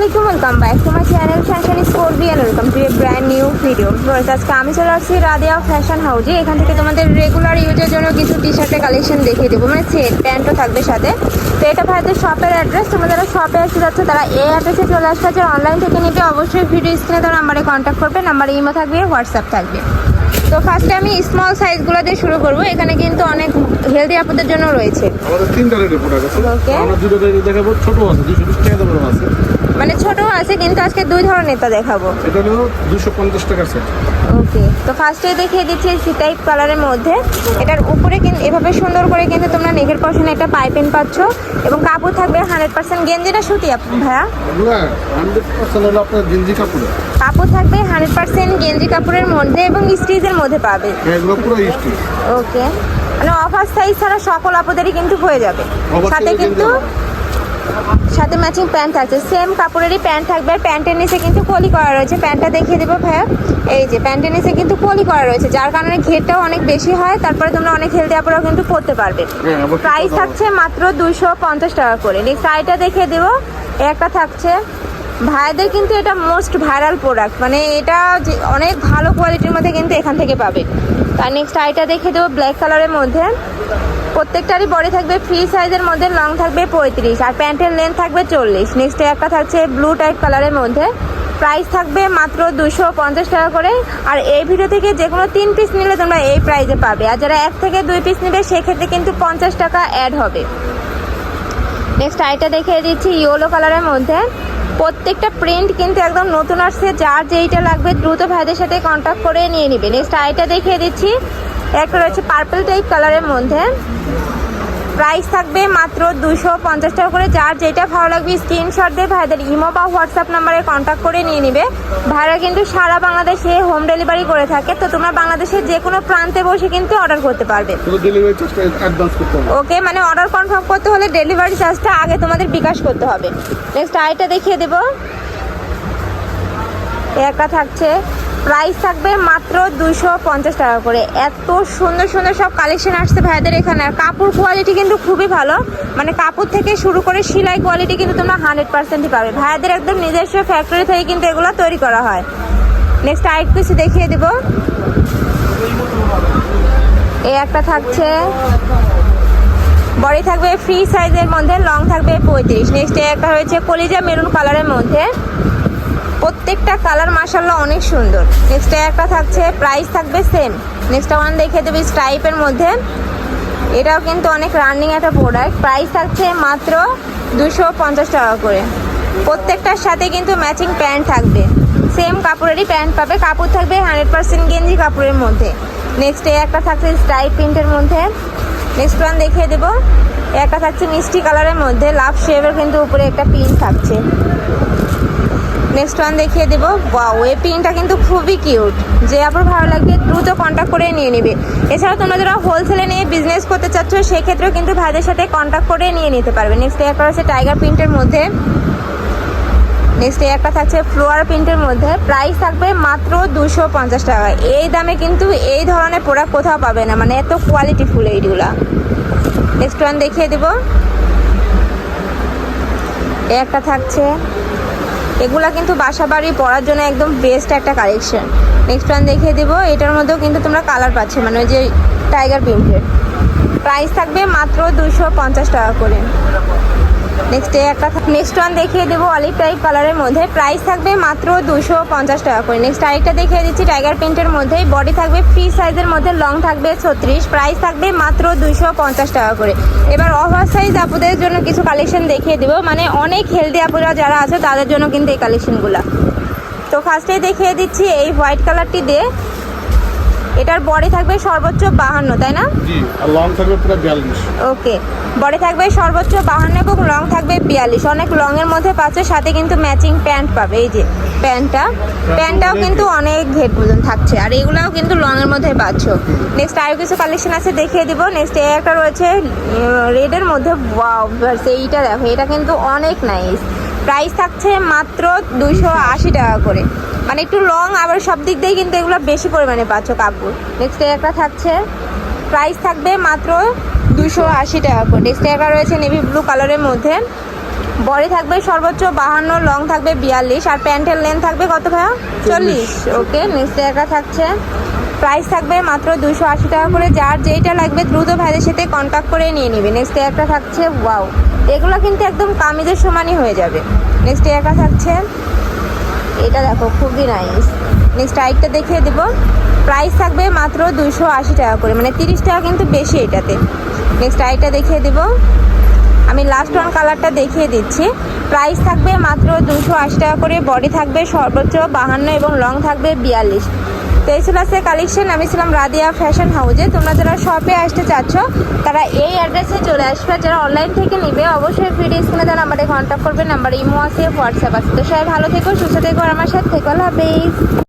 আলাইকুম welcome back to my channel fashion স্কোরবিয়ান welcome to a brand new video আজকে আমি চলে আসছি রাদিয়া ফ্যাশন হাউজে এখান থেকে তোমাদের রেগুলার ইউজের জন্য কিছু টি শার্টের কালেকশন দেখিয়ে দেবো। মানে সেট প্যান্টও থাকবে সাথে। তো এটা ভাইদের শপের অ্যাড্রেস তোমরা যারা শপে আসতে যাচ্ছ তারা এই অ্যাড্রেসে চলে আসতে আছে অনলাইন থেকে নিতে অবশ্যই ভিডিও স্ক্রিনে তার নাম্বারে কন্ট্যাক্ট করবে। নাম্বারে ইমো থাকবে হোয়াটসঅ্যাপ থাকবে। তো ফার্স্টে আমি স্মল সাইজগুলো দিয়ে শুরু করব। এখানে কিন্তু অনেক হেলদি আপুদের জন্য রয়েছে। আমাদের তিনটা রেটের প্রোডাক্ট আছে. আমরা দুটো রেটে দেখাবো। ছোট আছে দুশো বিশ টাকা দামের আছে। মানে ছোটও আছে কিন্তু আজকে দুই ধরনের তা দেখাবো। এটা হলো দুশো পঞ্চাশ টাকা সেট ওকে তো ফার্স্টে দেখিয়ে দিচ্ছি সি টাইপ কালারের মধ্যে। এটার উপরে কিন্তু এভাবে সুন্দর করে কিন্তু তোমরা নেকের পশনে একটা পাইপিং পাচ্ছ। এবং কাপড় থাকবে হান্ড্রেড পার্সেন্ট গেঞ্জিটা সুতি আপ- ভাইয়া? হান্ড্রেড পার্সেন্ট হলো আপনার গেঞ্জি কাপড়ে। কাপড় থাকবে হান্ড্রেড পার্সেন্ট গেঞ্জি কাপড়ের মধ্যে এবং স্টিচের মধ্যে পাবে। হ্যাঁ, এগুলো পুরো স্টিচ ওকে মানে অফার সাইজ ছাড়া সকল আপুদেরই কিন্তু হয়ে যাবে। সাথে কিন্তু সাথে ম্যাচিং প্যান্ট থাকছে সেম কাপড়েরই প্যান্ট থাকবে। আর প্যান্টের নিচে কিন্তু কলি করা রয়েছে। প্যান্টটা দেখিয়ে দেবো ভাইয়া। এই যে প্যান্টের নিচে কিন্তু কলি করা রয়েছে। যার কারণে ঘেরটাও অনেক বেশি হয়। তারপরে তোমরা অনেক হেলদি আপুরাও কিন্তু পরতে পারবে। হ্যাঁ, প্রাইস থাকছে মাত্র দুইশো পঞ্চাশ টাকা করে। নেক্সট আইটা দেখিয়ে দেবো। একটা থাকছে। ভাইদের কিন্তু এটা মোস্ট ভাইরাল প্রোডাক্ট মানে এটা যে অনেক ভালো কোয়ালিটির মধ্যে কিন্তু এখান থেকে পাবে। তার নেক্সট আইটা দেখে দেবো ব্ল্যাক কালারের মধ্যে। প্রত্যেকটারই বডি থাকবে ফ্রি সাইজের মধ্যে লং থাকবে পঁয়ত্রিশ, আর প্যান্টের লেন্থ থাকবে চল্লিশ। নেক্সট একটা থাকছে ব্লু টাইপ কালারের মধ্যে। প্রাইস থাকবে মাত্র দুশো পঞ্চাশ টাকা করে। আর এই ভিডিও থেকে যে কোনো তিন পিস নিলে তোমরা এই প্রাইসে পাবে। আর যারা এক থেকে দুই পিস নেবে, সেক্ষেত্রে কিন্তু পঞ্চাশ টাকা অ্যাড হবে। নেক্সট আইটা দেখিয়ে দিচ্ছি ইয়েলো কালারের মধ্যে। প্রত্যেকটা প্রিন্ট কিন্তু একদম নতুন আসছে। যার যেইটা লাগবে দ্রুত ভাইদের সাথে কন্ট্যাক্ট করে নিয়ে নেবেন। নেক্সট আইটা দেখিয়ে দিচ্ছি। একটা রয়েছে পার্পল টাইপ কালারের মধ্যে। প্রাইস থাকবে মাত্র দুশো পঞ্চাশ টাকা করে। যার যেটা ভালো লাগবে স্ক্রিনশট দিয়ে ভাইদের ইমো বা হোয়াটসঅ্যাপ নাম্বারে কন্ট্যাক্ট করে নিয়ে নিবে। ভাইরা কিন্তু সারা বাংলাদেশে হোম ডেলিভারি করে থাকে। তো তোমরা বাংলাদেশের যে কোনো প্রান্তে বসে কিন্তু অর্ডার করতে পারবে। ওকে মানে অর্ডার কনফার্ম করতে হলে ডেলিভারি চার্জটা আগে তোমাদের বিকাশ করতে হবে। নেক্সট আইটা দেখিয়ে দেবো। একটা থাকছে। প্রাইস থাকবে মাত্র দুশো পঞ্চাশ টাকা করে। এত সুন্দর সুন্দর সব কালেকশন আসছে ভাইদের এখানে। আর কাপড় কোয়ালিটি কিন্তু খুবই ভালো। মানে কাপড় থেকে শুরু করে সেলাই কোয়ালিটি কিন্তু তোমরা হান্ড্রেড পার্সেন্টই পাবে। ভাইদের একদম নিজস্ব ফ্যাক্টরি থেকে কিন্তু এগুলো তৈরি করা হয়। নেক্সট আইট কিছু দেখিয়ে দেবো। এই একটা থাকছে। বডি থাকবে ফ্রি সাইজের মধ্যে লং থাকবে পঁয়ত্রিশ। নেক্সট একটা হয়েছে কলিজা মেরুন কালারের মধ্যে। প্রত্যেকটা কালার মাসাল্লাহ অনেক সুন্দর। নেক্সট একটা থাকছে প্রাইস থাকবে সেম নেক্সট ওয়ান দেখে দেবে স্ট্রাইপের মধ্যে। এটাও কিন্তু অনেক রানিং একটা প্রোডাক্ট প্রাইস থাকছে মাত্র দুশো পঞ্চাশ টাকা করে। প্রত্যেকটার সাথে কিন্তু ম্যাচিং প্যান্ট থাকবে। সেম কাপড়েরই প্যান্ট পাবে। কাপড় থাকবে হান্ড্রেড পার্সেন্ট গেঞ্জি কাপড়ের মধ্যে। নেক্সট একটা থাকছে স্ট্রাইপ প্রিন্টের মধ্যে। নেক্সট ওয়ান দেখিয়ে দেবো। একটা থাকছে মিষ্টি কালারের মধ্যে। লাভ শেভের কিন্তু উপরে একটা পিন থাকছে। নেক্সট ওয়ান দেখিয়ে দেবো। ওয়াও এই পিনটা কিন্তু খুবই কিউট যে আপনার ভালো লাগবে, দ্রুত কন্ট্যাক্ট করে নিয়ে নেবে। এছাড়া তোমরা যারা হোলসেলে নিয়ে বিজনেস করতে চাচ্ছ, সেক্ষেত্রেও কিন্তু ভাইদের সাথে কন্ট্যাক্ট করে নিয়ে নিতে পারবে। নেক্সট একটা আছে টাইগার প্রিন্টের মধ্যে। নেক্সট একটা থাকছে ফ্লোয়ার প্রিন্টের মধ্যে। প্রাইস থাকবে মাত্র দুশো পঞ্চাশ টাকা। এই দামে কিন্তু এই ধরনের প্রোডাক্ট কোথাও পাবে না। মানে এত কোয়ালিটি ফুল এইগুলা। নেক্সট ওয়ান দেখিয়ে দেবো। একটা থাকছে। এগুলা কিন্তু বাসা বাড়ি পরার জন্য একদম বেস্ট একটা কালেকশন নেক্সট প্ল্যান দেখিয়ে দেবো, এটার মধ্যেও কিন্তু তোমরা কালার পাচ্ছে মানে ওই যে টাইগার প্রিন্টের প্রাইস থাকবে মাত্র দুশো টাকা করে। নেক্সট একটা নেক্সট ওয়ান দেখিয়ে দেবো অলিভ টাইপ কালারের মধ্যে। প্রাইস থাকবে মাত্র দুশো পঞ্চাশ টাকা করে। নেক্সট আরেকটা দেখিয়ে দিচ্ছি টাইগার প্রিন্টের মধ্যে। বডি থাকবে ফ্রি সাইজের মধ্যে লং থাকবে ছত্রিশ। প্রাইস থাকবে মাত্র দুশো পঞ্চাশ টাকা করে। এবার ওভার সাইজ আপুদের জন্য কিছু কালেকশন দেখিয়ে দেবো। মানে অনেক হেলদি আপুরা যারা আছে, তাদের জন্য কিন্তু এই কালেকশনগুলো তো ফার্স্টেই দেখিয়ে দিচ্ছি এই হোয়াইট কালারটি দিয়ে। এটার বডি থাকবে সর্বোচ্চ বাহান্ন তাই না? জি আর লং থাকবে পুরো বিয়াল্লিশ। ওকে বডি থাকবে সর্বোচ্চ বাহান্ন এবং লং থাকবে বিয়াল্লিশ। অনেক লং এর মধ্যে পাচ্ছে সাথে কিন্তু ম্যাচিং প্যান্ট পাবে। এই যে প্যান্টটা প্যান্টটাও কিন্তু অনেক ঘেট পর্যন্ত থাকছে। আর এগুলাও কিন্তু লং এর মধ্যে পাচ্ছ। নেক্সট আরও কিছু কালেকশন আছে দেখিয়ে দিব। নেক্সট এই একটা রয়েছে রেডের মধ্যে ওয়াও এইটা দেখো এটা কিন্তু অনেক নাইস প্রাইস থাকছে মাত্র দুইশো আশি টাকা করে। মানে একটু লং আবার সব দিক দিয়ে কিন্তু এগুলো বেশি পরিমাণে পাচ্ছ কাপড়। নেক্সট একটা থাকছে প্রাইস থাকবে মাত্র দুশো আশি টাকা করে। নেক্সট একটা রয়েছে নেভি ব্লু কালারের মধ্যে। বডি থাকবে সর্বোচ্চ বাহান্ন লং থাকবে বিয়াল্লিশ আর প্যান্টের লেন্থ থাকবে কত ভাইয়া? চল্লিশ। ওকে নেক্সট একটা থাকছে প্রাইস থাকবে মাত্র দুশো আশি টাকা করে। যার যেইটা লাগবে দ্রুত ভাইদের সাথে কন্ট্যাক্ট করে নিয়ে নিবে। নেক্সট একটা থাকছে ওয়াও এগুলো কিন্তু একদম কামিজের সমানই হয়ে যাবে। নেক্সট একটা থাকছে, এটা দেখো, খুবই নাইস নেক্সট আইটটা দেখিয়ে দেবো। প্রাইস থাকবে মাত্র দুশো আশি টাকা করে মানে তিরিশ টাকা কিন্তু বেশি এটাতে। নেক্সট আইটটা দেখিয়ে দেবো। আমি লাস্ট ওয়ান কালারটা দেখিয়ে দিচ্ছি। প্রাইস থাকবে মাত্র দুশো আশি টাকা করে বডি থাকবে সর্বোচ্চ বাহান্ন এবং লং থাকবে বিয়াল্লিশ। তো এই ছিল কালেকশন আমি ছিলাম রাদিয়া ফ্যাশন হাউজে তোমরা যারা শপে আসতে চাচ্ছ, তারা এই অ্যাড্রেসে চলে আসবে। যারা অনলাইন থেকে নিবে, অবশ্যই ভিডিও স্ক্রিনে তারা নাম্বারে কন্ট্যাক্ট করবে। নাম্বার ইমো আছে হোয়াটসঅ্যাপ আছে। তো সবাই ভালো থেকো, সুস্থ থেকো আমার সাথে থেকো। হাফেজ।